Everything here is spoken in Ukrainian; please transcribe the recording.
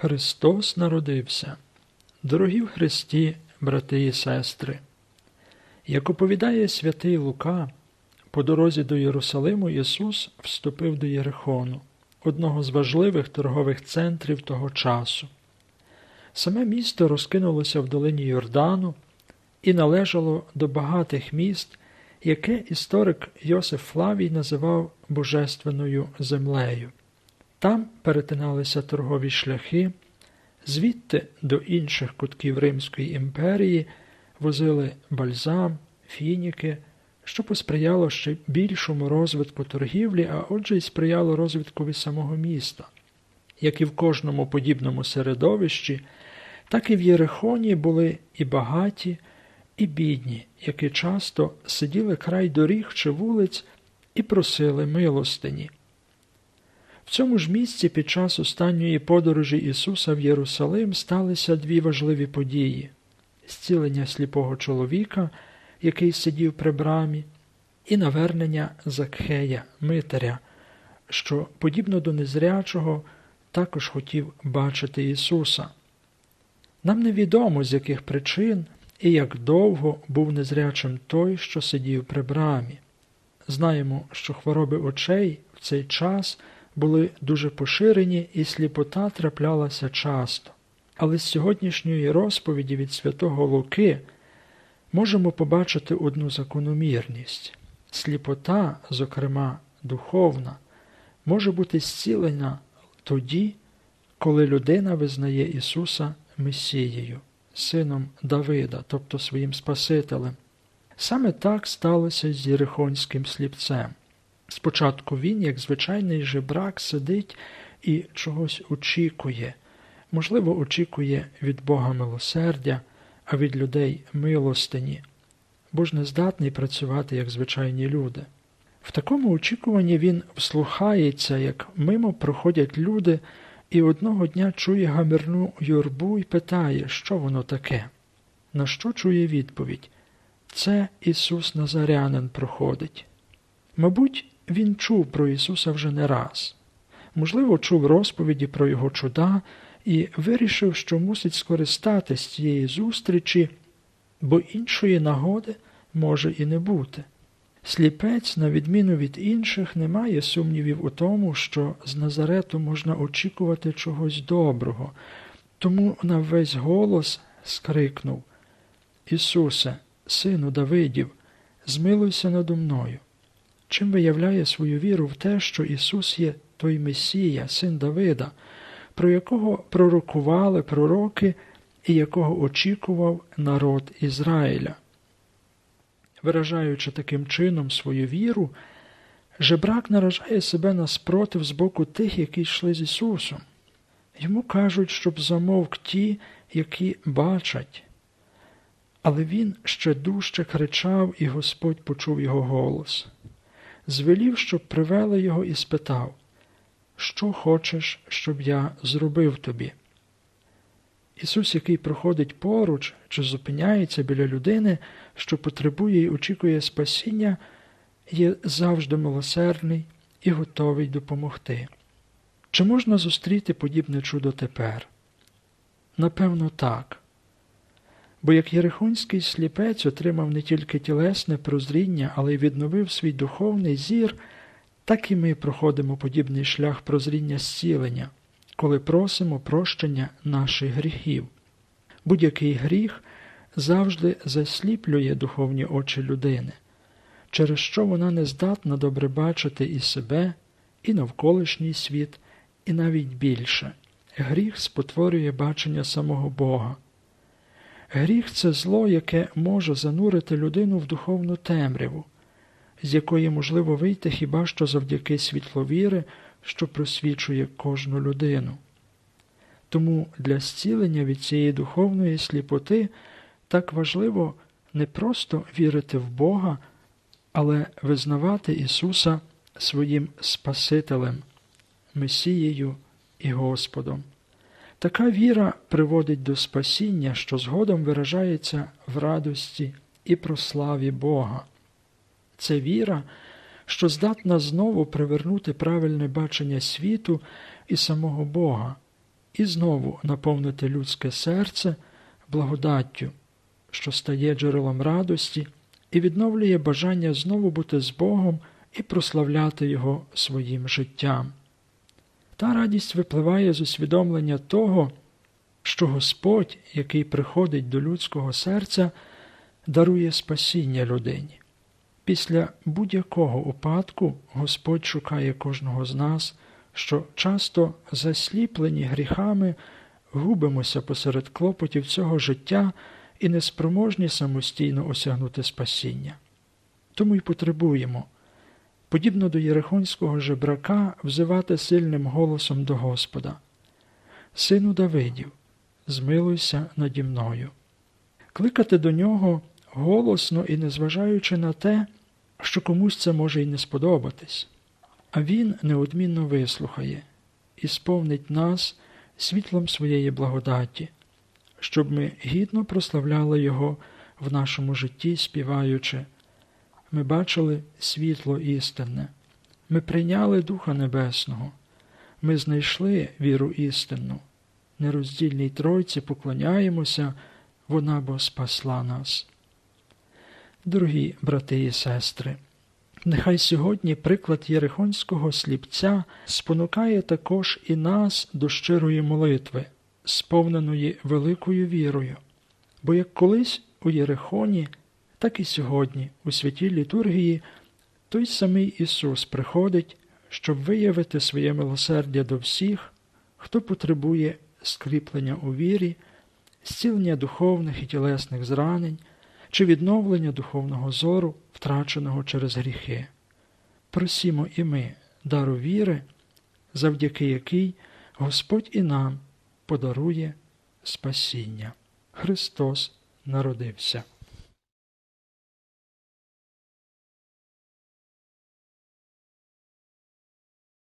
Христос народився. Дорогі в Христі, брати і сестри, як оповідає святий Лука, по дорозі до Єрусалиму Ісус вступив до Єрихону, одного з важливих торгових центрів того часу. Саме місто розкинулося в долині Йордану і належало до багатих міст, яке історик Йосиф Флавій називав Божественною землею. Там перетиналися торгові шляхи, звідти до інших кутків Римської імперії возили бальзам, фініки, що посприяло ще більшому розвитку торгівлі, а отже й сприяло розвиткові самого міста. Як і в кожному подібному середовищі, так і в Єрихоні були і багаті, і бідні, які часто сиділи край доріг чи вулиць і просили милостині. В цьому ж місці під час останньої подорожі Ісуса в Єрусалим сталися дві важливі події зцілення сліпого чоловіка, який сидів при брамі, і навернення Закхея, Митаря, що, подібно до незрячого, також хотів бачити Ісуса. Нам невідомо, з яких причин і як довго був незрячим той, що сидів при брамі. Знаємо, що хвороби очей в цей час були дуже поширені і сліпота траплялася часто. Але з сьогоднішньої розповіді від святого Луки можемо побачити одну закономірність. Сліпота, зокрема духовна, може бути зцілена тоді, коли людина визнає Ісуса Месією, сином Давида, тобто своїм Спасителем. Саме так сталося з Єрихонським сліпцем. Спочатку він, як звичайний жебрак, сидить і чогось очікує, можливо, очікує від Бога милосердя, а від людей милостині, бо ж не здатний працювати як звичайні люди. В такому очікуванні він вслухається, як мимо проходять люди, і одного дня чує гамірну юрбу і питає, що воно таке. На що чує відповідь? Це Ісус Назарянин проходить. Мабуть, він чув про Ісуса вже не раз, можливо, чув розповіді про Його чуда і вирішив, що мусить скористатись цієї зустрічі, бо іншої нагоди може і не бути. Сліпець, на відміну від інших, не має сумнівів у тому, що з Назарету можна очікувати чогось доброго, тому на весь голос скрикнув Ісусе, сину Давидів, змилуйся надо мною чим виявляє свою віру в те, що Ісус є той Месія, син Давида, про якого пророкували пророки і якого очікував народ Ізраїля. Виражаючи таким чином свою віру, жебрак наражає себе на спротив з боку тих, які йшли з Ісусом. Йому кажуть, щоб замовк ті, які бачать. Але він ще дужче кричав, і Господь почув його голос звелів, щоб привели його і спитав, що хочеш, щоб я зробив тобі? Ісус, який проходить поруч чи зупиняється біля людини, що потребує і очікує спасіння, є завжди милосердний і готовий допомогти. Чи можна зустріти подібне чудо тепер? Напевно, так бо як Єрихонський сліпець отримав не тільки тілесне прозріння, але й відновив свій духовний зір, так і ми проходимо подібний шлях прозріння зцілення, коли просимо прощення наших гріхів. Будь-який гріх завжди засліплює духовні очі людини, через що вона не здатна добре бачити і себе, і навколишній світ, і навіть більше. Гріх спотворює бачення самого Бога. Гріх це зло, яке може занурити людину в духовну темряву, з якої можливо вийти хіба що завдяки світловіри, що просвічує кожну людину. Тому для зцілення від цієї духовної сліпоти так важливо не просто вірити в Бога, але визнавати Ісуса своїм Спасителем, Месією і Господом. Така віра приводить до спасіння, що згодом виражається в радості і прославі Бога. Це віра, що здатна знову привернути правильне бачення світу і самого Бога, і знову наповнити людське серце благодаттю, що стає джерелом радості і відновлює бажання знову бути з Богом і прославляти Його своїм життям. Та радість випливає з усвідомлення того, що Господь, який приходить до людського серця, дарує спасіння людині. Після будь-якого упадку Господь шукає кожного з нас, що часто засліплені гріхами губимося посеред клопотів цього життя і неспроможні самостійно осягнути спасіння. Тому й потребуємо, подібно до єрихонського жебрака, взивати сильним голосом до Господа. Сину Давидів, змилуйся наді мною, кликати до нього голосно і незважаючи на те, що комусь це може й не сподобатись, а він неодмінно вислухає і сповнить нас світлом своєї благодаті, щоб ми гідно прославляли Його в нашому житті, співаючи. Ми бачили світло істинне, ми прийняли Духа Небесного, ми знайшли віру істинну, нероздільній Тройці поклоняємося, вона бо спасла нас. Дорогі брати і сестри, нехай сьогодні приклад Єрихонського сліпця спонукає також і нас до щирої молитви, сповненої великою вірою, бо як колись у Єрихоні, так і сьогодні, у святій літургії, той самий Ісус приходить, щоб виявити своє милосердя до всіх, хто потребує скріплення у вірі, зцілення духовних і тілесних зранень чи відновлення духовного зору, втраченого через гріхи. Просімо і ми дару віри, завдяки якій Господь і нам подарує спасіння. Христос народився.